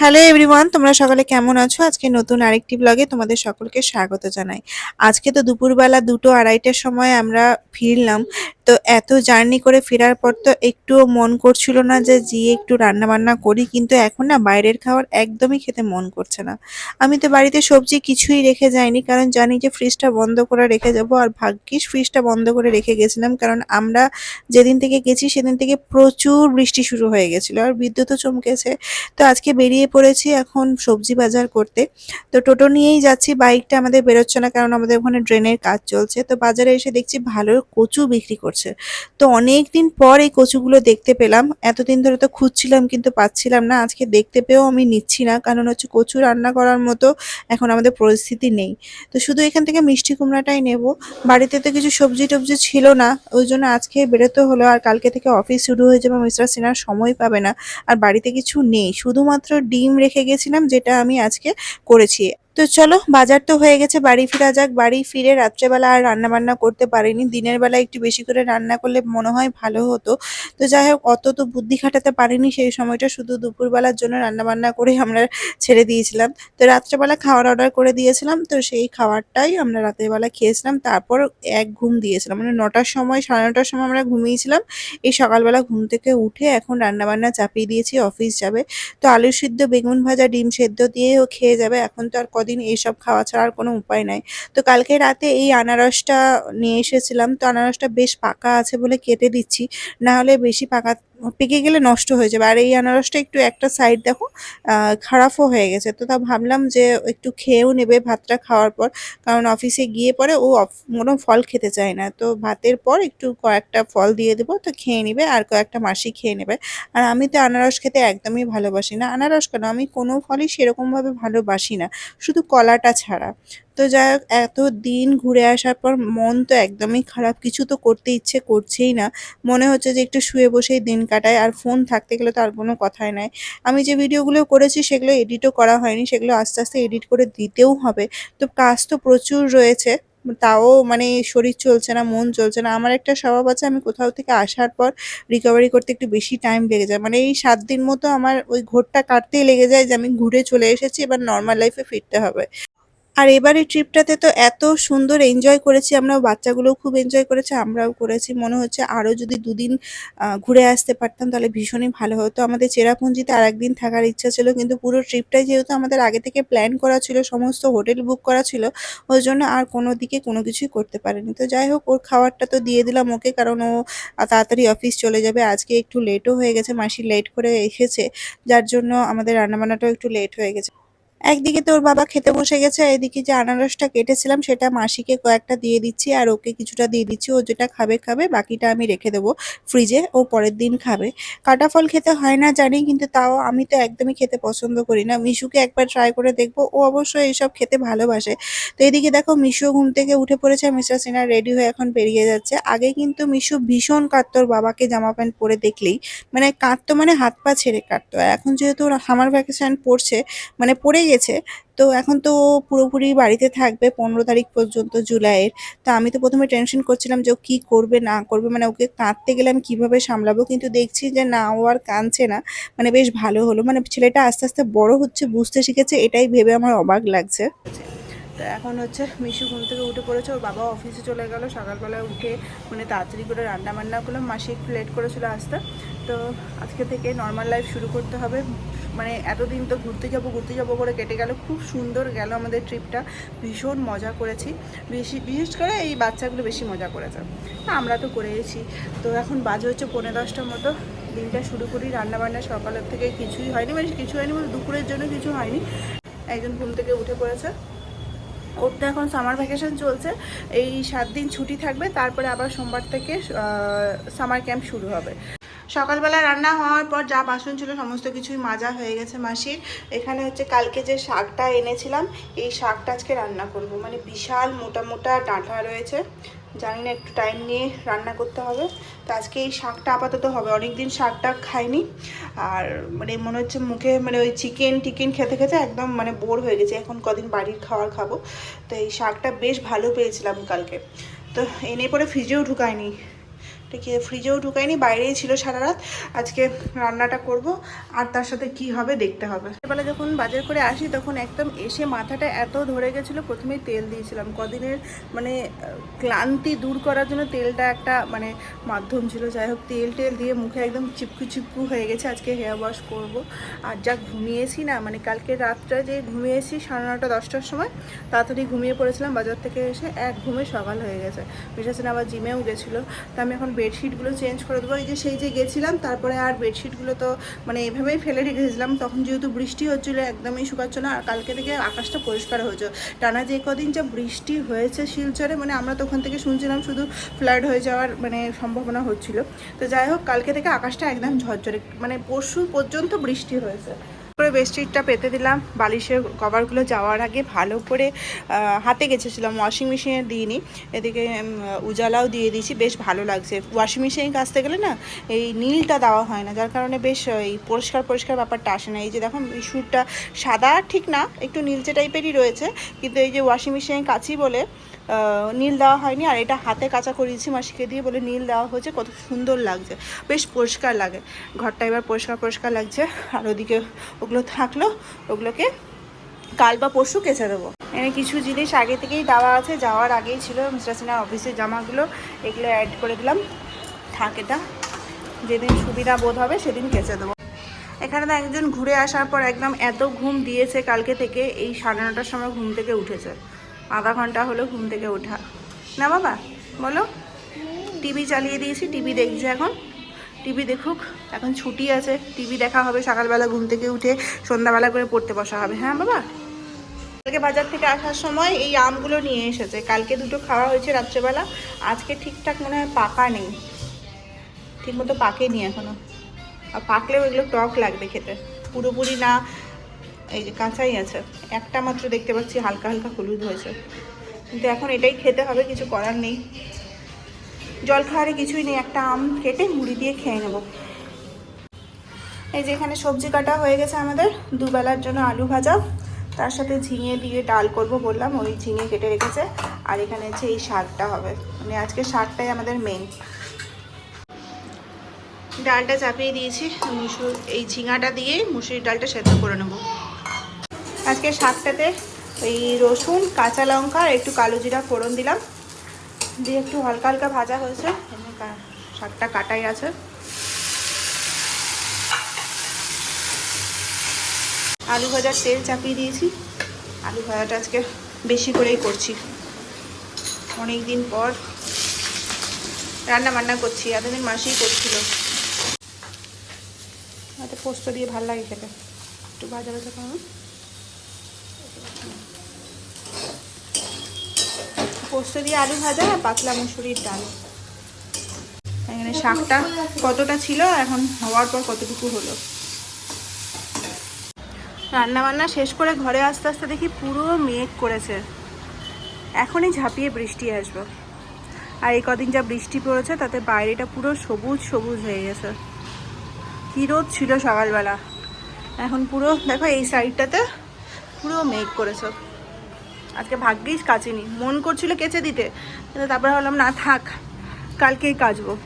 Hello everyone তোমরা সকালে কেমন আছো? আজকে নতুন আরেকটি ব্লগে তোমাদের সকলকে স্বাগত জানাই। আজকে তো দুপুরবেলা দুটো আড়াইটার সময় আমরা ফিরলাম। তো এত জার্নি করে ফেরার পর তো একটুও মন করছিল না যে গিয়ে একটু রান্না বান্না করি, কিন্তু এখন না বাইরের খাবার একদমই খেতে মন করছে না। আমি তো বাড়িতে সবজি কিছুই রেখে যাইনি, কারণ জানি যে ফ্রিজটা বন্ধ করে রেখে যাব, আর ভাগ্যিস ফ্রিজটা বন্ধ করে রেখে গেছিলাম, কারণ আমরা যেদিন থেকে গেছি সেদিন থেকে প্রচুর বৃষ্টি শুরু হয়ে গেছিল, আর বিদ্যুৎও চমকেছে। তো আজকে বেরিয়ে পড়েছি এখন সবজি বাজার করতে। তো টোটো নিয়েই যাচ্ছি, বাইকটা আমাদের বেরোচ্ছে না কারণ আমাদের ওখানে ড্রেনের কাজ চলছে। তো বাজারে এসে দেখছি ভালো কচু বিক্রি করছে। তো অনেক দিন পর এই কচুগুলো দেখতে পেলাম। এতদিন ধরে তো খুঁজছিলাম কিন্তু পাচ্ছিলাম না। আজকে দেখতে পেয়েও আমি নিচ্ছি না কারণ হচ্ছে কচু রান্না করার মতো এখন আমাদের পরিস্থিতি নেই। তো শুধু এখান থেকে মিষ্টি কুমড়াটাই নেব। বাড়িতে তো কিছু সবজি টবজি ছিল না। ওই জন্য আজকে বেরোতে হলো আর কালকে থেকে অফিস শুরু হয়ে যাবে। মিস্টার সিনার সময় পাবে না। আর বাড়িতে কিছু নেই। শুধুমাত্র ডিম রেখে গেছিলাম যেটা আমি আজকে করেছি। তো চলো, বাজার তো হয়ে গেছে, বাড়ি ফেরা যাক। বাড়ি ফিরে রাত্রেবেলা আর রান্না বান্না করতে পারিনি। দিনের বেলা একটু বেশি করে রান্না করলে মনে হয় ভালো হতো। তো যাই হোক, অত তো বুদ্ধি খাটাতে পারিনি, সেই সময়টা শুধু দুপুরবেলার জন্য রান্না বান্না করে আমরা ছেড়ে দিয়েছিলাম। তো রাত্রেবেলা খাওয়ার অর্ডার করে দিয়েছিলাম, তো সেই খাবারটাই আমরা রাতের বেলা খেয়েছিলাম। তারপর এক ঘুম দিয়েছিলাম মানে নটার সময়, সাড়ে নটার সময় আমরা ঘুমিয়েছিলাম। এই সকালবেলা ঘুম থেকে উঠে এখন রান্নাবান্না চাপিয়ে দিয়েছি, অফিস যাবে। তো আলু সিদ্ধ, বেগুন ভাজা, ডিম সেদ্ধ দিয়েও খেয়ে যাবে, এখন তো আর কদিন এইসব খাওয়া ছাড়া আর কোনো উপায় নাই। তো কালকে রাতে এই আনারসটা নিয়ে এসেছিলাম। তো আনারসটা বেশ পাকা আছে বলে কেটে দিচ্ছি। না হলে বেশি পাকা পেকে গেলে নষ্ট হয়ে যাবে। আর এই আনারসটা একটু একটা সাইড দেখো খারাপও হয়ে গেছে। তো তা ভাবলাম যে একটু খেয়েও নেবে ভাতটা খাওয়ার পর। কারণ অফিসে গিয়ে পরে ও কোনো ফল খেতে চায় না। তো ভাতের পর একটু কয়েকটা ফল দিয়ে দেবো, তো খেয়ে নেবে আর কয়েকটা মাসি খেয়ে নেবে। আর আমি তো আনারস খেতে একদমই ভালোবাসি না। আনারস কেন? আমি কোনো ফলই সেরকমভাবে ভালোবাসি না। শুধু কলাটা ছাড়া। তো যাই হোক এত দিন ঘুরে আসার পর মন তো একদমই খারাপ। কিছু তো করতে ইচ্ছে করছেই না। মনে হচ্ছে যে একটু শুয়ে বসেই দিন কাটায় আর ফোন থাকতে গেলে তো আর কোনো কথাই নাই। আমি যে ভিডিওগুলো করেছি সেগুলো এডিটও করা হয়নি, সেগুলো আস্তে আস্তে এডিট করে দিতেও হবে। তো কাজ তো প্রচুর রয়েছে, তাও মানে শরীর চলছে না, মন চলছে না। আমার একটা স্বভাব আছে, আমি কোথাও থেকে আসার পর রিকভারি করতে একটু বেশি টাইম লেগে যায়। মানে এই সাত দিন মতো আমার ওই ঘোরটা কাটতেই লেগে যায় যে আমি ঘুরে চলে এসেছি, এবার নর্মাল লাইফে ফিরতে হবে। আর এবারে ট্রিপটাতে তো এত সুন্দর এনজয় করেছি আমরা বাচ্চাগুলোও খুব এনজয় করেছে, আমরাও করেছি। মনে হচ্ছে আরও যদি দুদিন ঘুরে আসতে পারতাম তাহলে ভীষণই ভালো হতো। আমাদের চেরাপুঞ্জিতে আর একদিন থাকার ইচ্ছা ছিল, কিন্তু পুরো ট্রিপটাই যেহেতু আমাদের আগে থেকে প্ল্যান করা ছিল, সমস্ত হোটেল বুক করা ছিল, ওই জন্য আর কোনো দিকে কোনো কিছুই করতে পারেনি। তো যাই হোক, ওর খাবারটা তো দিয়ে দিলাম ওকে, কারণ ও তাড়াতাড়ি অফিস চলে যাবে। আজকে একটু লেটও হয়ে গেছে, মাসি লেট করে এসেছে, যার জন্য আমাদের রান্নাবান্নাটাও একটু লেট হয়ে গেছে। একদিকে তোর বাবা খেতে বসে গেছে এদিকে যে আনারসটা কেটেছিলাম সেটা মাসিকে কয়েকটা দিয়ে দিচ্ছি, আর ওকে কিছুটা দিয়ে দিচ্ছি। ও যেটা খাবে খাবে, বাকিটা আমি রেখে দেবো ফ্রিজে ও পরের দিন খাবে। কাটা ফল খেতে হয় না জানি, কিন্তু তাও আমি তো একদমই খেতে পছন্দ করি না। মিশুকে একবার ট্রাই করে দেখব, ও অবশ্য এইসব খেতে ভালোবাসে। তো এদিকে দেখো মিশু ঘুম থেকে উঠে পড়েছে, মিস্টার সিনহা রেডি হয়ে এখন বেরিয়ে যাচ্ছে। আগে কিন্তু মিশু ভীষণ কাঁদতো, ওর বাবাকে জামা প্যান্ট পরে দেখলেই। মানে কাঁদতো মানে হাত পা ছেড়ে কাটতো এখন যেহেতু সামার ভ্যাকেশন পড়ছে মানে পড়ে গেছে তো এখন তো পুরোপুরি বাড়িতে থাকবে পনেরো তারিখ পর্যন্ত জুলাইয়ের। তো আমি তো প্রথমে টেনশন করছিলাম যে ও কী করবে, না করবে মানে ওকে কাঁদতে গেলে আমি কীভাবে সামলাবো? কিন্তু দেখছি যে না, ও আর কাঁদছে না। মানে বেশ ভালো হলো। মানে ছেলেটা আস্তে আস্তে বড় হচ্ছে, বুঝতে শিখেছে, এটাই ভেবে আমার অবাক লাগছে। তো এখন হচ্ছে মিশু ঘুম থেকে উঠে পড়েছে, ওর বাবা অফিসে চলে গেল। সকালবেলা উঠে মানে তাড়াতাড়ি করে রান্না বান্না করলাম। মাসি একটু লেট করেছিল আসতে। তো আজকে থেকে নর্মাল লাইফ শুরু করতে হবে। মানে এতদিন তো ঘুরতে যাব ঘুরতে যাব করে কেটে গেল। খুব সুন্দর গেল আমাদের ট্রিপটা ভীষণ মজা করেছি। বেশি, বিশেষ করে এই বাচ্চাগুলো বেশি মজা করেছে। আমরা তো করেইছি। তো এখন বাজে হচ্ছে পনেরো দশটার মতো। দিনটা শুরু করি রান্না বান্না সকালের থেকে কিছুই হয়নি। মানে কিছু হয়নি বলতে দুপুরের জন্য কিছু হয়নি। একজন ঘুম থেকে উঠে পড়েছে। ওর তো এখন সামার ভ্যাকেশন চলছে। এই সাত দিন ছুটি থাকবে, তারপরে আবার সোমবার থেকে সামার ক্যাম্প শুরু হবে। সকালবেলা রান্না হওয়ার পর যা বাসন ছিল সমস্ত কিছুই মাজা হয়ে গেছে মাসির। এখানে হচ্ছে কালকে যে শাকটা এনেছিলাম, এই শাকটা আজকে রান্না করব। মানে বিশাল মোটা মোটা ডাঁটা রয়েছে। জানি না, একটু টাইম নিয়ে রান্না করতে হবে। তো আজকে এই শাকটা আপাতত হবে, অনেকদিন শাকটা খাইনি। আর মানে মনে হচ্ছে মুখে মানে ওই চিকেন টিকেন খেতে খেতে একদম মানে বোর হয়ে গেছে। এখন কদিন বাড়ির খাবার খাব। তো এই শাকটা বেশ ভালো পেয়েছিলাম কালকে। তো এনে পরে ফ্রিজেও ঢুকায়নি এটাকে ফ্রিজেও ঢুকাইনি, বাইরেই ছিল সারা রাত আজকে রান্নাটা করব, আর তার সাথে কি হবে দেখতে হবে। সকালে যখন বাজার করে আসি, তখন একদম এসে মাথাটা এত ধরে গেছিল প্রথমেই তেল দিয়েছিলাম। কদিনের মানে ক্লান্তি দূর করার জন্য তেলটা একটা মানে মাধ্যম ছিল। যাই হোক, তেল টেল দিয়ে মুখে একদম চিপকু চিপকু হয়ে গেছে। আজকে হেয়ার ওয়াশ করব। আর যা ঘুমিয়েছি না মানে কালকে রাতটা যে ঘুমিয়েছি সাড়ে নটা, দশটার সময়, তাড়াতাড়ি ঘুমিয়ে পড়েছিলাম বাজার থেকে এসে, এক ঘুমে সকাল হয়ে গেছে। বিশেষ আবার জিমেও গেছিল। তো আমি এখন বেডশিটগুলো চেঞ্জ করে দেবো। এই যে সেই যে গেছিলাম, তারপরে আর বেডশিটগুলো তো মানে এভাবেই ফেলে রেখেছিলাম। তখন যেহেতু বৃষ্টি হচ্ছিল, একদমই শুকাচ্ছ না, আর কালকে থেকে আকাশটা পরিষ্কার হয়েছে। টানা যে কদিন যা বৃষ্টি হয়েছে শিলচরে মানে আমরা তো ওখান থেকে শুনছিলাম শুধু ফ্লাড হয়ে যাওয়ার মানে সম্ভাবনা হচ্ছিল। তো যাই হোক, কালকে থেকে আকাশটা একদম ঝরঝরে মানে পরশু পর্যন্ত বৃষ্টি হয়েছে। বেডশিটটা পেতে দিলাম। বালিশের কভারগুলো যাওয়ার আগে ভালো করে হাতে গেছেছিলাম ওয়াশিং মেশিনে দিইনি। এদিকে উজালাও দিয়ে দিয়েছি। বেশ ভালো লাগছে। ওয়াশিং মেশিনে কাচতে গেলে না, এই নীলটা দেওয়া হয় না। যার কারণে বেশ এই পরিষ্কার পরিষ্কার ব্যাপারটা আসে না। এই যে দেখো এই সুরটা সাদা ঠিক না, একটু নীলচে টাইপেরই রয়েছে। কিন্তু এই যে ওয়াশিং মেশিনে কাচি বলে নীল দেওয়া হয়নি, আর এটা হাতে কাঁচা করিয়েছি মাসিকে দিয়ে বলে নীল দেওয়া হয়েছে, কত সুন্দর লাগছে, বেশ পরিষ্কার লাগে। ঘরটা এবার পরিষ্কার পরিষ্কার লাগছে, আর ওদিকে ওগুলো থাকল, ওগুলোকে কাল বা পরশু কেচে দেবো। এখানে কিছু জিনিস আগে থেকেই দেওয়া আছে, যাওয়ার আগেই ছিল, মিস্টার সিনহার অফিসের জামাগুলো, এগুলো অ্যাড করে দিলাম। থাক এটা, যেদিন সুবিধা বোধ হবে সেদিন কেচে দেবো। এখানে তো একজন ঘুরে আসার পর একদম এত ঘুম দিয়েছে কালকে থেকে, এই সাড়ে নটার সময় ঘুম থেকে উঠেছে। আধা ঘণ্টা হলো ঘুম থেকে ওঠা। না বাবা, বলো। টিভি চালিয়ে দিয়েছি, টিভি দেখছে এখন। টিভি দেখুক, এখন ছুটি আছে, টিভি দেখা হবে, সকালবেলা ঘুম থেকে উঠে সন্ধ্যাবেলা করে পড়তে বসা হবে হ্যাঁ বাবা? কালকে বাজার থেকে আসার সময় এই আমগুলো নিয়ে এসেছে। কালকে দুটো খাওয়া হয়েছে রাত্রেবেলা, আজকে ঠিকঠাক মনে হয় পাকা নেই। ঠিক মতো পাকেনি এখনও। আর পাকলেও এগুলো টক লাগবে খেতে। পুরোপুরি না এই যে কাঁচাই আছে। একটা মাত্র দেখতে পাচ্ছি, হালকা হালকা হলুদ হয়েছে। কিন্তু এখন এটাই খেতে হবে, কিছু করার নেই। জল খাওয়ারে কিছুই নেই, একটা আম কেটে মুড়ি দিয়ে খেয়ে নেব। এই যে এখানে সবজি কাটা হয়ে গেছে আমাদের, দুবেলার জন্য আলু ভাজা। তার সাথে ঝিঙে দিয়ে ডাল করব বললাম, ওই ঝিঙে কেটে রেখেছে। আর এখানে হচ্ছে এই শাকটা হবে। মানে আজকে শাকটাই আমাদের মেন ডালটা চাপিয়ে দিয়েছি, মুসুর এই ঝিঙাটা দিয়ে মুসুরির ডালটা সেদ্ধ করে নেব। আজকে শাকটাতে ওই রসুন, কাঁচা লঙ্কা আর একটু কালো জিরা ফোড়ন দিলাম। দিয়ে একটু হালকা হালকা ভাজা হয়েছে। শাকটা কাটাই আছে। আলু ভাজার তেল চাপিয়ে দিয়েছি। আলু ভাজাটা আজকে বেশি করেই করছি। অনেক দিন পর রান্না বান্না করছি, এতদিন মাসেই করছিল। পোস্ত দিয়ে ভালো লাগে খেতে। একটু ভাজা ভাজা করুন পোস্ত দিয়ে আলু ভাজা আর পাতলা মুসুরির ডাল। এখানে শাকটা কতটা ছিল, এখন হওয়ার পর কতটুকু হলো। রান্না বান্না শেষ করে ঘরে আস্তে আস্তে দেখি পুরো মেঘ করেছে। এখনই ঝাঁপিয়ে বৃষ্টি আসবে। আর এই কদিন যা বৃষ্টি পড়েছে, তাতে বাইরেটা পুরো সবুজ সবুজ হয়ে গেছে। কী রোদ ছিল সকালবেলা। এখন পুরো, দেখো এই সাইডটাতে পুরো মেঘ করেছে। আজকে ভাগ্যিস কাচিনি। মন করছিল কেচে দিতে। কিন্তু তারপরে ভাবলাম, না, থাক, কালকেই কাচবো।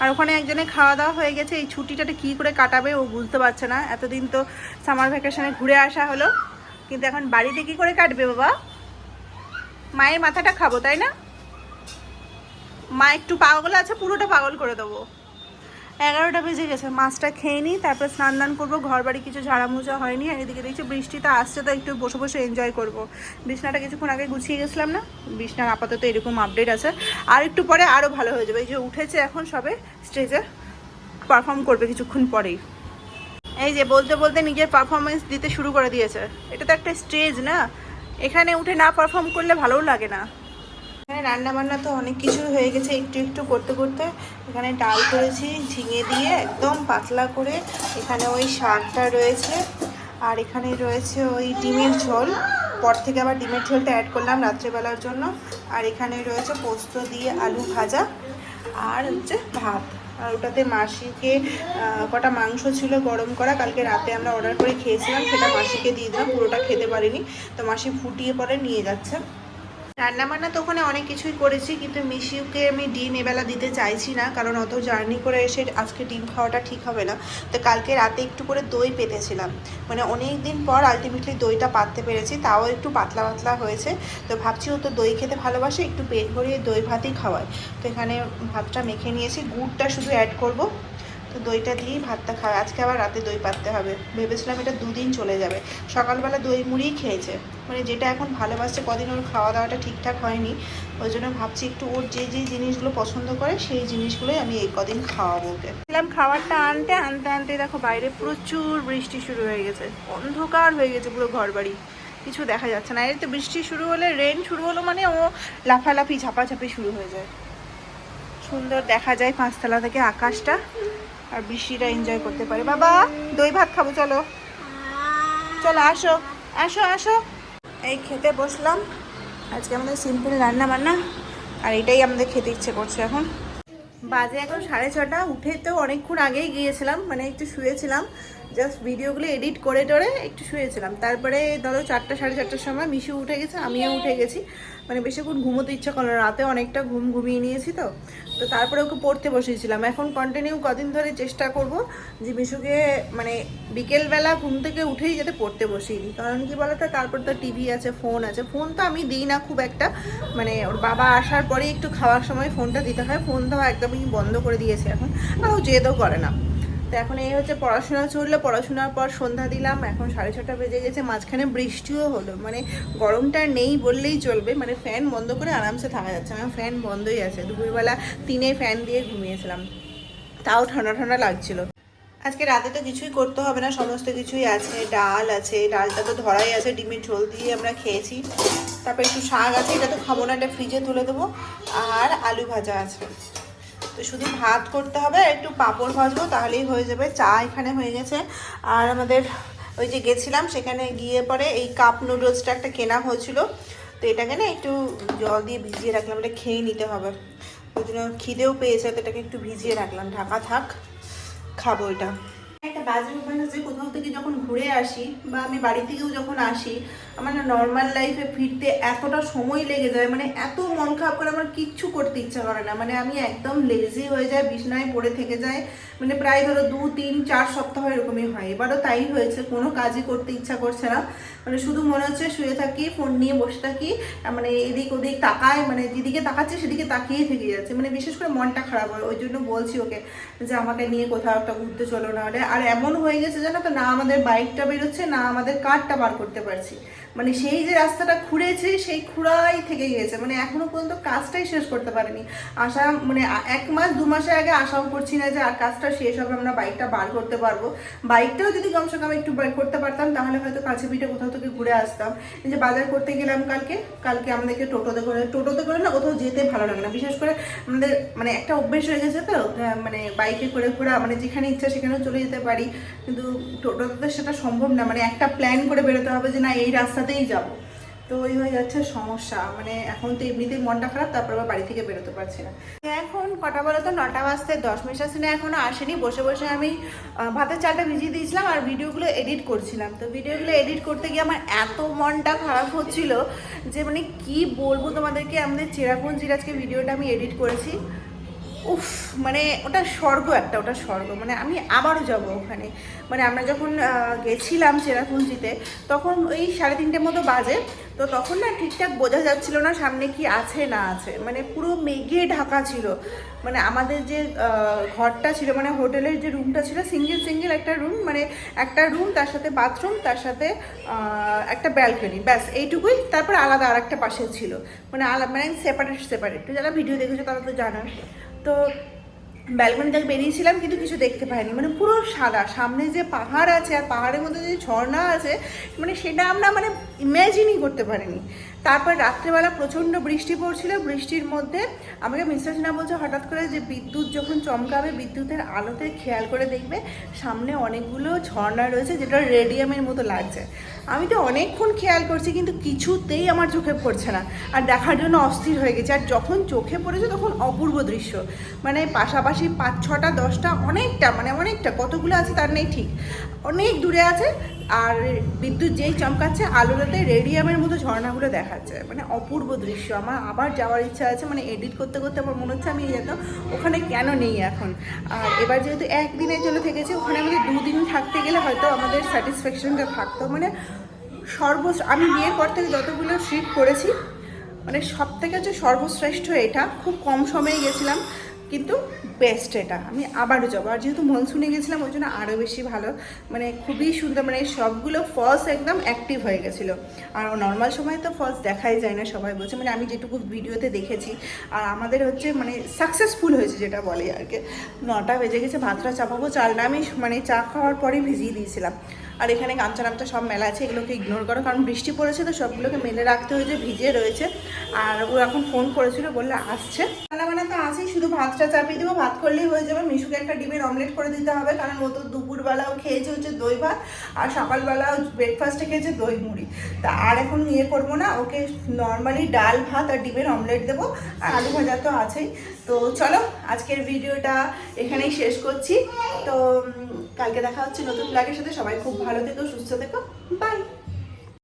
আর ওখানে একজনে খাওয়া দাওয়া হয়ে গেছে। এই ছুটিটাতে কী করে কাটাবে ও বুঝতে পারছে না। এতদিন তো সামার ভ্যাকেশনে ঘুরে আসা হলো। কিন্তু এখন বাড়িতে কি করে কাটবে বাবা? মায়ের মাথাটা খাব, তাই না? মা একটু পাগল আছে, পুরোটা পাগল করে দেবো। এগারোটা বেজে গেছে, মাছটা খেয়ে নিই, তারপর স্নান দান করব ঘর বাড়ি কিছু ঝাড়া মোছা হয়নি, আর এদিকে দেখছি বৃষ্টিটা আসছে তো একটু বসে বসে এনজয় করব। বিছনাটা কিছুক্ষণ আগে গুছিয়ে গেছিলাম না? বিছনার আপাতত এরকম আপডেট আছে। আর একটু পরে আরও ভালো হয়ে যাবে, এই যে উঠেছে এখন সবে স্টেজে পারফর্ম করবে কিছুক্ষণ পরেই। এই যে বলতে বলতে নিজের পারফরমেন্স দিতে শুরু করে দিয়েছে। এটা তো একটা স্টেজ না? এখানে উঠে না পারফর্ম করলে ভালোও লাগে না। এখানে রান্না বান্না তো অনেক কিছু হয়ে গেছে, একটু একটু করতে করতে। এখানে ডাল করেছি, ঝিঙে দিয়ে একদম পাতলা করে। এখানে ওই শাকটা রয়েছে, আর এখানে রয়েছে ওই ডিমের ঝোল। পর থেকে আবার ডিমের ঝোলটা অ্যাড করলাম রাত্রেবেলার জন্য। আর এখানে রয়েছে পোস্ত দিয়ে আলু ভাজা, আর হচ্ছে ভাত। আর ওটাতে মাসিকে কটা মাংস ছিল গরম করা, কালকে রাতে আমরা অর্ডার করে খেয়েছিলাম, সেটা মাসিকে দিয়ে দিলাম, পুরোটা খেতে পারিনি। তো মাসি ফুটিয়ে পরে নিয়ে যাচ্ছে। রান্না বান্না তো ওখানে অনেক কিছুই করেছি, কিন্তু মিশিউকে আমি ডিম এবেলা দিতে চাইছি না, কারণ অত জার্নি করে এসে আজকে ডিম খাওয়াটা ঠিক হবে না। তো কালকে রাতে একটু করে দই পেতেছিলাম। মানে অনেক দিন পর আলটিমেটলি দইটা পাততে পেরেছি, তাও একটু পাতলা পাতলা হয়েছে। তো ভাবছি ও তো দই খেতে ভালোবাসে, একটু পেট ভরিয়ে দই ভাতই খাওয়ায়। তো এখানে ভাতটা মেখে নিয়েছি, গুড়টা শুধু অ্যাড করব। তো দইটা দিয়েই ভাতটা খাবে আজকে আবার রাতে দই পাততে হবে। ভেবেছিলাম এটা দুদিন চলে যাবে। সকালবেলা দই মুড়িই খেয়েছে। মানে যেটা এখন ভালোবাসছে, কদিন ওর খাওয়া দাওয়াটা ঠিকঠাক হয়নি। ওই জন্য ভাবছি একটু ওর যে যে জিনিসগুলো পছন্দ করে, সেই জিনিসগুলোই আমি এই কদিন খাওয়াবো ওকে। ছিলাম খাবারটা আনতে আনতে আনতে দেখো বাইরে প্রচুর বৃষ্টি শুরু হয়ে গেছে। অন্ধকার হয়ে গেছে পুরো ঘর বাড়ি কিছু দেখা যাচ্ছে না। এর তো বৃষ্টি শুরু হলে রেন শুরু হলো মানে ও লাফালাফি, ঝাপাঝাপি শুরু হয়ে যায়। সুন্দর দেখা যায় পাঁচতলা থেকে আকাশটা। আর বৃষ্টিটা এনজয় করতে পারে। বাবা, দই ভাত খাব, চলো। চলো, আসো আসো আসো। এই খেতে বসলাম। আজকে আমাদের সিম্পল রান্না বান্না আর এটাই আমাদের খেতে ইচ্ছে করছে এখন। বাজে এখন সাড়ে ছটা, উঠে তো অনেকক্ষণ আগেই গিয়েছিলাম মানে একটু শুয়েছিলাম। জাস্ট ভিডিওগুলো এডিট করে টরে একটু শুয়েছিলাম। তারপরে ধরো চারটা সাড়ে চারটার সময় মিশু উঠে গেছে আমিও উঠে গেছি। মানে বেশিক্ষণ ঘুমোতে ইচ্ছা করল না। রাতে অনেকটা ঘুম ঘুমিয়ে নিয়েছি তো। তো তারপরে ওকে পড়তে বসিয়েছিলাম। এখন কন্টিনিউ কদিন ধরে চেষ্টা করব যে মিশুকে মানে বিকেলবেলা ঘুম থেকে উঠেই যাতে পড়তে বসিয়ে দিই। কারণ কি বলতো তারপর তো টিভি আছে ফোন আছে। ফোন তো আমি দিই না খুব একটা। মানে ওর বাবা আসার পরে একটু খাওয়ার সময় ফোনটা দিতে হয়। ফোন তো একদমই বন্ধ করে দিয়েছে এখন। আর ও জেদও করে না। তো এখন এই হচ্ছে পড়াশোনা চলল, পড়াশোনার পর সন্ধ্যা দিলাম, এখন সাড়ে ছটা বেজে গেছে, মাঝখানে বৃষ্টিও হলো মানে গরমটা নেই বললেই চলবে মানে ফ্যান বন্ধ করে আরামসে থাকা যাচ্ছে, আমার ফ্যান বন্ধই আছে, দুপুরবেলা তিনে ফ্যান দিয়ে ঘুমিয়েছিলাম, তাও ঠান্ডা ঠান্ডা লাগছিল। আজকে রাতে তো কিছুই করতে হবে না, সমস্ত কিছুই আছে, ডাল আছে, ডালটা তো ধরাই আছে, ডিমের ঝোল দিয়ে আমরা খেয়েছি, তারপর একটু শাক আছে, এটা তো খাব না, এটা ফ্রিজে তুলে দেবো, আর আলু ভাজা আছে। তো শুধু ভাত করতে হবে আর একটু পাঁপড় ভাজবো, তাহলেই হয়ে যাবে। চা এখানে হয়ে গেছে। আর আমাদের ওই যে গেছিলাম, সেখানে গিয়ে পরে এই কাপ নুডলসটা একটা কেনা হয়েছিল। তো এটাকে না একটু জল দিয়ে ভিজিয়ে রাখলাম, এটা খেয়ে নিতে হবে। ওই জন্য খিদেও পেয়েছে, তো এটাকে একটু ভিজিয়ে রাখলাম। ঢাকা থাক, খাব এটা। একটা বাজে অভ্যাস আছে কোথাও থেকে যখন ঘুরে আসি বা আমি বাড়ি থেকেও যখন আসি, আমার না নর্মাল লাইফে ফিরতে এতটা সময় লেগে যায় মানে এত মন খারাপ করে আমার কিচ্ছু করতে ইচ্ছা করে না। মানে আমি একদম লেজি হয়ে যায় বিছনায় পড়ে থেকে যায় মানে প্রায় ধরো দু, তিন, চার সপ্তাহ এরকমই হয়। এবারও তাই হয়েছে, কোনো কাজই করতে ইচ্ছা করছে না। মানে শুধু মনে হচ্ছে শুয়ে থাকি ফোন নিয়ে বসে থাকি মানে এদিক ওদিক তাকায় মানে যেদিকে তাকাচ্ছে সেদিকে তাকিয়ে থেকে যাচ্ছে। মানে বিশেষ করে মনটা খারাপ হয়, ওই জন্য বলছি ওকে যে আমাকে নিয়ে কোথাও একটা ঘুরতে চলো না আর এমন হয়ে গেছে জানো তো, না আমাদের বাইকটা বেরোচ্ছে, না আমাদের কারটা বার করতে পারছি। মানে সেই যে রাস্তাটা খুঁড়েছে, সেই খুঁড়াই থেকে গিয়েছে। মানে এখনও পর্যন্ত কাজটাই শেষ করতে পারিনি। আশা মানে এক মাস, দু মাসের আগে আশাও করছি না যে আর কাজটা শেষ হবে, আমরা বাইকটা বার করতে পারব। বাইকটাও যদি কমসে কম একটু বার করতে পারতাম, তাহলে হয়তো কাছে পিঠে কোথাও থেকে ঘুরে আসতাম। যে বাজার করতে গেলাম কালকে কালকে আমাদেরকে টোটোতে করে টোটোতে করে না কোথাও যেতে ভালো লাগে না। বিশেষ করে আমাদের মানে একটা অভ্যেস হয়ে গেছে তো মানে বাইকে করে ঘোরা মানে যেখানে ইচ্ছা সেখানেও চলে যেতে পারি। কিন্তু টোটোতে সেটা সম্ভব না। মানে একটা প্ল্যান করে বেরোতে হবে যে না, এই রাস্তাতেই যাব। তো ওই হয়ে যাচ্ছে সমস্যা। মানে এখন তো এমনিতেই মনটা খারাপ, তারপর আবার বাড়ি থেকে বেরোতে পারছি না। এখন কটা বলো তো? নটা বাজতে দশ মিনিট না এখনও আসেনি। বসে বসে আমি ভাতের চালটা ভিজিয়ে দিয়েছিলাম আর ভিডিওগুলো এডিট করছিলাম। তো ভিডিওগুলো এডিট করতে গিয়ে আমার এত মনটা খারাপ হচ্ছিল যে মানে কি বলব তোমাদেরকে? আমাদের চেরাপুঞ্জির আজকে ভিডিওটা আমি এডিট করেছি। উফ মানে ওটা স্বর্গ একটা, ওটা স্বর্গ। মানে আমি আবারও যাব ওখানে। মানে আমরা যখন গেছিলাম চেরাপুঞ্জিতে, তখন ওই সাড়ে তিনটের মতো বাজে, তো তখন না ঠিকঠাক বোঝা যাচ্ছিল না সামনে কি আছে না আছে। মানে পুরো মেঘে ঢাকা ছিল। মানে আমাদের যে ঘরটা ছিল মানে হোটেলের যে রুমটা ছিল, সিঙ্গেল সিঙ্গেল একটা রুম মানে একটা রুম, তার সাথে বাথরুম, তার সাথে একটা ব্যালকনি, ব্যাস, এইটুকুই। তারপর আলাদা আর একটা পাশে ছিল। মানে আলাদা মানে সেপারেট সেপারেট যারা ভিডিও দেখেছ তারা তো জানো। তো ব্যালকনি থেকে বেরিয়েছিলাম, কিন্তু কিছু দেখতে পাইনি। মানে পুরো সাদা, সামনে যে পাহাড় আছে, আর পাহাড়ের মধ্যে যে ঝর্ণা আছে মানে সেটা আমরা মানে ইম্যাজিনই করতে পারিনি। তারপর রাত্রেবেলা প্রচণ্ড বৃষ্টি পড়ছিল। বৃষ্টির মধ্যে আমাকে মিস্টার সিনহা বলছে, হঠাৎ করে যে বিদ্যুৎ যখন চমকাবে, বিদ্যুতের আলোতে খেয়াল করে দেখবে সামনে অনেকগুলো ঝর্ণা রয়েছে, যেটা রেডিয়ামের মতো লাগছে। আমি তো অনেকক্ষণ খেয়াল করছি, কিন্তু কিছুতেই আমার চোখে পড়ছে না। আর দেখার জন্য অস্থির হয়ে গেছে। আর যখন চোখে পড়েছে তখন অপূর্ব দৃশ্য। মানে পাশাপাশি পাঁচ, ছটা, দশটা, অনেকটা মানে অনেকটা, কতগুলো আছে তার নেই ঠিক। অনেক দূরে আছে আর বিদ্যুৎ যেই চমকাচ্ছে, আলোটাতে রেডিয়ামের মতো ঝর্ণাগুলো দেখাচ্ছে। মানে অপূর্ব দৃশ্য। আমার আবার যাওয়ার ইচ্ছা আছে মানে এডিট করতে করতে আমার মনে হচ্ছে আমি যেতাম ওখানে কেন নেই এখন? আর এবার যেহেতু একদিনের জন্য থেকেছি, ওখানে আমাদের দুদিন থাকতে গেলে হয়তো আমাদের স্যাটিসফ্যাকশনটা থাকতো। মানে সর্ব আমি বিয়ের পর থেকে যতগুলো ট্রিপ করেছি মানে সব থেকে হচ্ছে সর্বশ্রেষ্ঠ এটা। খুব কম সময়ে গেছিলাম। কিন্তু বেস্ট এটা। আমি আবারও যাব। আর যেহেতু মনসুনে গেছিলাম, ওই জন্য আরও বেশি ভালো। মানে খুবই সুন্দর মানে সবগুলো ফলস একদম অ্যাক্টিভ হয়ে গেছিল। আর নর্মাল সময় তো ফলস দেখাই যায় না, সবাই বলছে। মানে আমি যেটুকু ভিডিওতে দেখেছি, আর আমাদের হচ্ছে মানে সাকসেসফুল হয়েছে যেটা বলে আর কি। নটা বেজে গেছে, ভাতটা চাপাবো, চালটা আমি মানে চা খাওয়ার পরেই ভিজিয়ে দিয়েছিলাম। আর এখানে গামছা নামটা সব মেলা আছে, এগুলোকে ইগনোর করো, কারণ বৃষ্টি পড়েছে তো সবগুলোকে মেলে রাখতে হয়েছে ভিজে রয়েছে। আর ও এখন ফোন করেছিল, বললে আসছে। রান্না বান্না তো আছেই, শুধু ভাতটা চাপিয়ে দেবো, ভাত করলেই হয়ে যাবে। মিশুকে একটা ডিমের অমলেট করে দিতে হবে, কারণ ও তো দুপুরবেলাও খেয়েছে হচ্ছে দই ভাত, আর সকালবেলাও ব্রেকফাস্টে খেয়েছে দই মুড়ি। তা আর এখন ইয়ে করব না, ওকে নর্মালি ডাল, ভাত আর ডিমের অমলেট দেবো, আর আলু ভাজা তো আছেই। তো চলো, আজকের ভিডিওটা এখানেই শেষ করছি। তো কালকে দেখা হচ্ছে নতুন ব্লগের সাথে, সবাই খুব ভালো থেকো, সুস্থ থেকো বাই